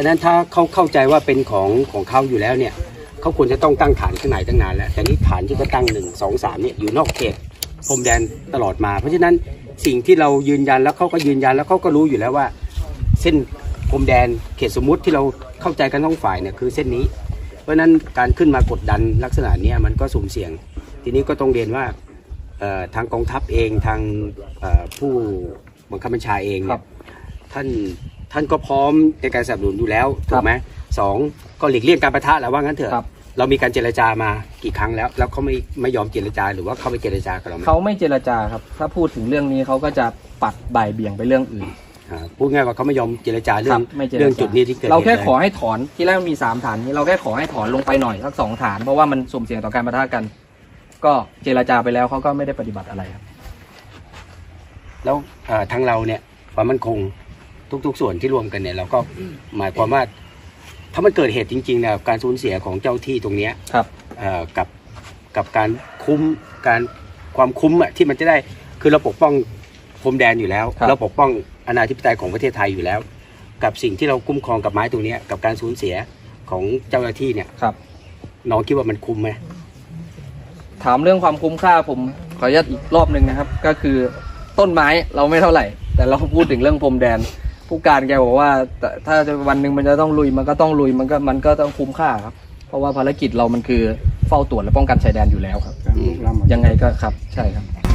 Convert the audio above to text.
ดังนั้นถ้าเขาเข้าใจว่าเป็นของของเขาอยู่แล้วเนี่ยเขาควรจะต้องตั้งฐานข้างในตั้งนานแล้วแต่นี่ฐานที่เขาตั้งหนึ่งสองสามเนี่ยอยู่นอกเขตพรมแดนตลอดมา เพราะฉะนั้นสิ่งที่เรายืนยันแล้วเขาก็ยืนยันแล้วเขาก็รู้อยู่แล้วว่า เส้นพรมแดนเขตสมมุติที่เราเข้าใจกันทั้งฝ่ายเนี่ยคือเส้นนี้ เพราะฉะนั้นการขึ้นมากดดันลักษณะเนี้ยมันก็สุ่มเสี่ยง ทีนี้ก็ต้องเรียนว่าเอ่อทางกองทัพเองทางเอ่อผู้บังคับบัญชาเองคเนี่รัยบท่าน ท่านก็พร้อมในการสนับสนุนอยู่แล้วถูกไหมสองก็หลีกเลี่ยงการประทะแล้วว่างั้นเถครัอะบเรามีการเจรจามากี่ครั้งแล้ว แล้วเขาไม่ไม่ยอมเจรจาหรือว่าเขาไปเจรจากับเราไหมเขาไม่เจรจาครับ ถ้าพูดถึงเรื่องนี้เขาก็จะปัดบ่ายเบี่ยงไปเรื่องอื่นอ่าพูดง่ายว่าเขาไม่ยอมเจรจาเรื่คอรังบไม่เจรเรื่องจาจุดนี้ที่เกิดเราแค่หตุลยขอให้ถอนที่แรกมันมีสามฐานนี้เราแค่ขอให้ถอนลงไปหน่อยสักสองฐาน เพราะว่ามันสุ่มเสี่ยงต่อการปะทะกัน ก็เจรจาไปแล้วเขาก็ไม่ได้ปฏิบัติอะไรครับ แล้วเอ่อทางเราเนี่ยความมั่นคง ทุก ๆ ส่วนที่รวมกันเนี่ยเราก็หมายความว่าถ้ามันเกิดเหตุจริงๆเนี่ยการสูญเสียของเจ้าที่ตรงเนี้ยครับเอ่อกับกับการคุ้มการความคุ้มอะที่มันจะได้คือเราปกป้องพรมแดนอยู่แล้ว ครับ เราปกป้องอนาธิปไตยของประเทศไทยอยู่แล้ว กับสิ่งที่เราคุ้มครองกับไม้ตรงเนี้ยกับการสูญเสียของเจ้าหน้าที่เนี่ยครับ น้องคิดว่ามันคุ้มไหม ถามเรื่องความคุ้มค่าผมขออนุญาตอีกรอบหนึ่งนะครับ ก็คือต้นไม้เราไม่เท่าไหร่ แต่เราพูดถึงเรื่องพรมแดน ผู้การแกบอกว่าแต่ถ้าจะวันหนึ่งมันจะต้องลุยมันก็ต้องลุยมันก็มันก็ต้องคุ้มค่าครับ เพราะว่าภารกิจเรามันคือเฝ้าตรวจและป้องกันชายแดนอยู่แล้วครับ ยังไงก็ครับใช่ครับ